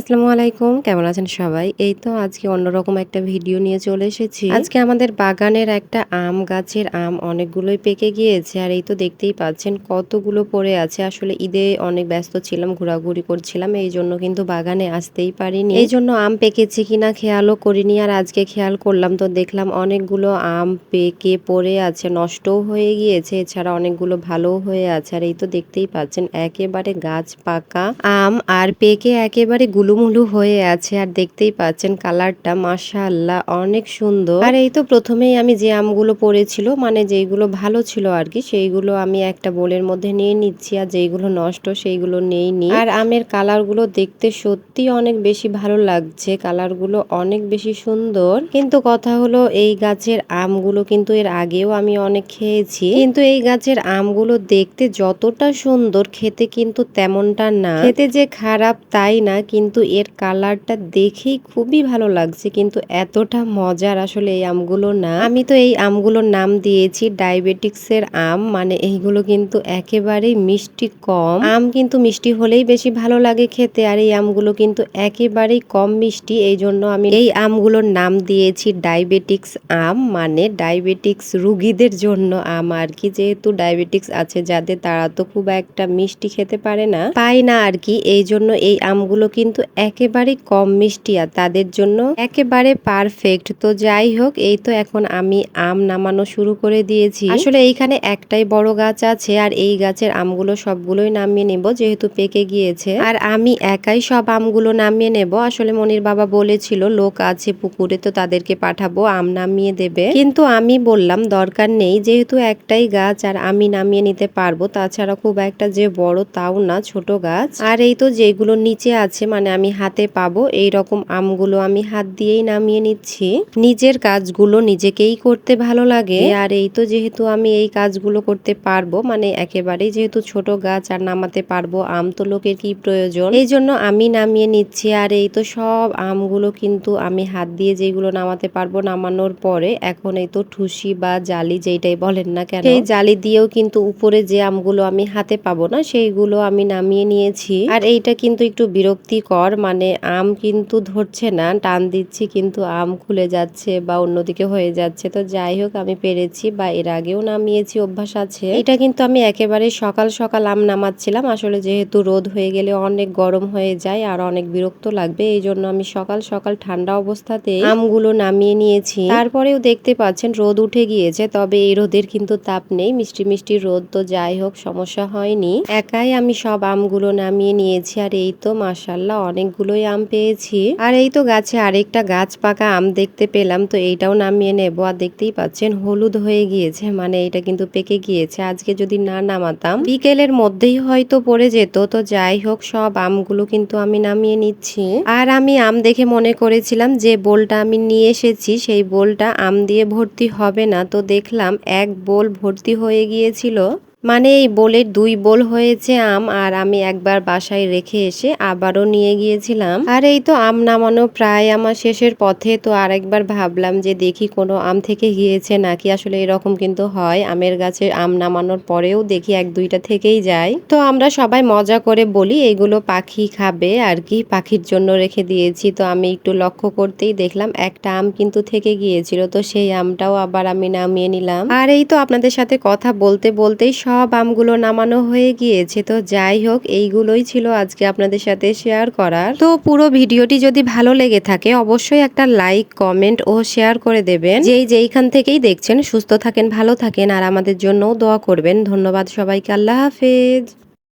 আসসালামু আলাইকুম। কেমন আছেন সবাই? এই তো আজকে অন্যরকম একটা ভিডিও নিয়ে চলে এসেছি। আজকে আমাদের বাগানের একটা আম গাছের আম অনেকগুলোই পেকে গিয়েছে আর এই তো দেখতেই পাচ্ছেন কতগুলো পড়ে আছে। আসলে ঈদে অনেক ব্যস্ত ছিলাম, ঘোরাঘুরি করছিলাম, এই জন্য কিন্তু বাগানে আসতেই পারিনি। এই জন্য আম পেকেছে কিনা খেয়ালও করিনি আর আজকে খেয়াল করলাম তো দেখলাম অনেকগুলো আম পেকে পড়ে আছে, নষ্টও হয়ে গিয়েছে। এছাড়া অনেকগুলো ভালোও হয়ে আছে আর এই তো দেখতেই পাচ্ছেন একেবারে গাছ পাকা আম আর পেকে একেবারে গুলুমুলু হয়ে আছে আর দেখতেই পাচ্ছেন কালারটা, মাশাআল্লাহ, অনেক সুন্দর। আর এই তো প্রথমেই আমি যে আমগুলো পড়েছিল মানে যেইগুলো ভালো ছিল আর কি, সেইগুলো আমি একটা বোলের মধ্যে নিয়ে নিচ্ছি আর যেইগুলো নষ্ট সেইগুলো নেইনি। আর আমের কালারগুলো দেখতে সত্যি অনেক বেশি ভালো লাগছে, কালারগুলো অনেক বেশি সুন্দর। কিন্তু কথা হলো, এই গাছের আমগুলো কিন্তু এর আগেও আমি অনেক খেয়েছি। কিন্তু এই গাছের আমগুলো দেখতে যতটা সুন্দর, খেতে কিন্তু তেমনটা না। খেতে যে খারাপ তাই না, কিন্তু এর কালারটা দেখেই খুবই ভালো লাগছে। কিন্তু এতটা মজার আসলে এই আমগুলো না। আমি তো এই আমগুলোর নাম দিয়েছি ডায়াবেটিক্স এর আম। মানে এইগুলো কিন্তু একেবারেই মিষ্টি কম। আম কিন্তু মিষ্টি হলেই বেশি ভালো লাগে খেতে। আর এই আমগুলো কিন্তু একেবারেই কম মিষ্টি। এই জন্য আমি এই আমগুলোর নাম দিয়েছি ডায়াবেটিক্স আম। মানে ডায়াবেটিক্স রুগীদের জন্য আম আর কি। যেহেতু ডায়াবেটিক্স আছে যাদের, তারা তো খুব একটা মিষ্টি খেতে পারে না। পায় না আর কি। এই জন্য এই আমগুলো কিন্তু একেবারে কম মিষ্টি আর তাদের জন্য একেবারে পারফেক্ট তো যাই হোক, এই তো এখন আমি আম নামানো শুরু করে দিয়েছি। আসলে এইখানে একটাই বড় গাছ আছে আর এই গাছের আমগুলো সবগুলোই নামিয়ে নেব যেহেতু পেকে গিয়েছে। আর আমি একাই সব আমগুলো নামিয়ে নেব। আসলে মনির বাবা বলেছিল, লোক আছে পুকুরে তো তাদেরকে পাঠাবো, আম নামিয়ে দেবে। কিন্তু আমি বললাম, দরকার নেই, যেহেতু একটাই গাছ আর আমি নামিয়ে নিতে পারব, তাছাড়া খুব একটা যে বড় তাও না, ছোট গাছ। আর এই তো যেগুলো নিচে আছে মানে আমি হাতে পাবো, এই রকম আমগুলো আমি হাত দিয়েই নামিয়ে নিচ্ছি। নিজের কাজগুলো নিজেকেই করতে ভালো লাগে। আর এই তো যেহেতু আমি এই কাজগুলো করতে পারব মানে একেবারেই যেহেতু ছোট গাছ আর নামাতে পারব, আম তো লোকের কি প্রয়োজন? এই জন্য আমি নামিয়ে নিচ্ছি আর এই তো সব আমগুলো কিন্তু আমি হাত দিয়ে যেগুলো নামাতে পারব নামানোর পরে, এখন এই তো ঠুসি বা জালি যেইটাই বলেন না কেন এই জালি দিয়েও কিন্তু উপরে যে আমগুলো আমি হাতে পাবো না, সেইগুলো আমি নামিয়ে নিয়েছি। আর এইটা কিন্তু একটু বিরক্তিকর। মানে আম কিন্তু ধরছে না, টান দিচ্ছি কিন্তু আম খুলে যাচ্ছে বা অন্যদিকে হয়ে যাচ্ছে। তো যাই হোক, আমি পেরেছি বা এর আগেও নামিয়েছি, অভ্যাস আছে। এটা কিন্তু আমি একেবারে সকাল সকাল আম নামাচ্ছিলাম। আসলে যেহেতু রোদ হয়ে গেলে অনেক গরম হয়ে যায় আর অনেক বিরক্ত লাগবে, এই জন্য আমি সকাল সকাল ঠান্ডা অবস্থাতে আমগুলো নামিয়ে নিয়েছি। তারপরেও দেখতে পাচ্ছেন, রোদ উঠে গিয়েছে, তবে এই রোদের কিন্তু তাপ নেই। মিষ্টি মিষ্টি রোদ তো যাই হোক, সমস্যা হয়নি। একাই আমি সব আমগুলো নামিয়ে নিয়েছি আর এই তো মাসাল্লাহ অনেকগুলোই আম পেয়েছি। আর এই তো গাছে আরেকটা গাছ পাকা আম দেখতে পেলাম, তো এইটাও নামিয়ে নেব। আর দেখতেই পাচ্ছেন, হলুদ হয়ে গিয়েছে মানে এটা কিন্তু পেকে গিয়েছে। আজকে যদি না নামাতাম, বিকেলের মধ্যেই হয়তো পড়ে যেত। তো যাই হোক, সব আমগুলো কিন্তু আমি নামিয়ে নিচ্ছি। আর আমি আম দেখে মনে করেছিলাম যে, বোলটা আমি নিয়ে এসেছি। সেই বোলটা আম দিয়ে ভর্তি হবে না। তো দেখলাম এক বোল ভর্তি হয়ে গিয়েছিল। মানে এই বোলের দুই বোল হয়েছে আম আর আমি একবার বাসায় রেখে এসে আবারও নিয়ে গিয়েছিলাম। আর এই তো আম নামানো প্রায় আমার শেষের পথে, তো আরেকবার ভাবলাম যে দেখি কোনো আম থেকে গিয়েছে নাকি। আসলে এরকম কিন্তু হয়, আমের গাছে আম নামানোর পরেও দেখি এক দুইটা থেকেই যায়। তো আমরা সবাই মজা করে বলি, এগুলো পাখি খাবে আর কি, পাখির জন্য রেখে দিয়েছি। তো আমি একটু লক্ষ্য করতেই দেখলাম একটা আম কিন্তু থেকে গিয়েছিল, তো সেই আমটাও আবার আমি নামিয়ে নিলাম। আর এই তো আপনাদের সাথে কথা বলতে বলতেই সব আমগুলো নামানো হয়ে গিয়েছে, তো যাই হোক, এইগুলোই ছিল আজকে আপনাদের সাথে শেয়ার করার। তো পুরো ভিডিওটি যদি ভালো লেগে থাকে, অবশ্যই একটা লাইক, কমেন্ট ও শেয়ার করে দেবেন। যেই যেইখান থেকেই দেখছেন, সুস্থ থাকেন, ভালো থাকেন, আর আমাদের জন্যও দোয়া করবেন। ধন্যবাদ সবাইকে, আল্লাহ হাফেজ।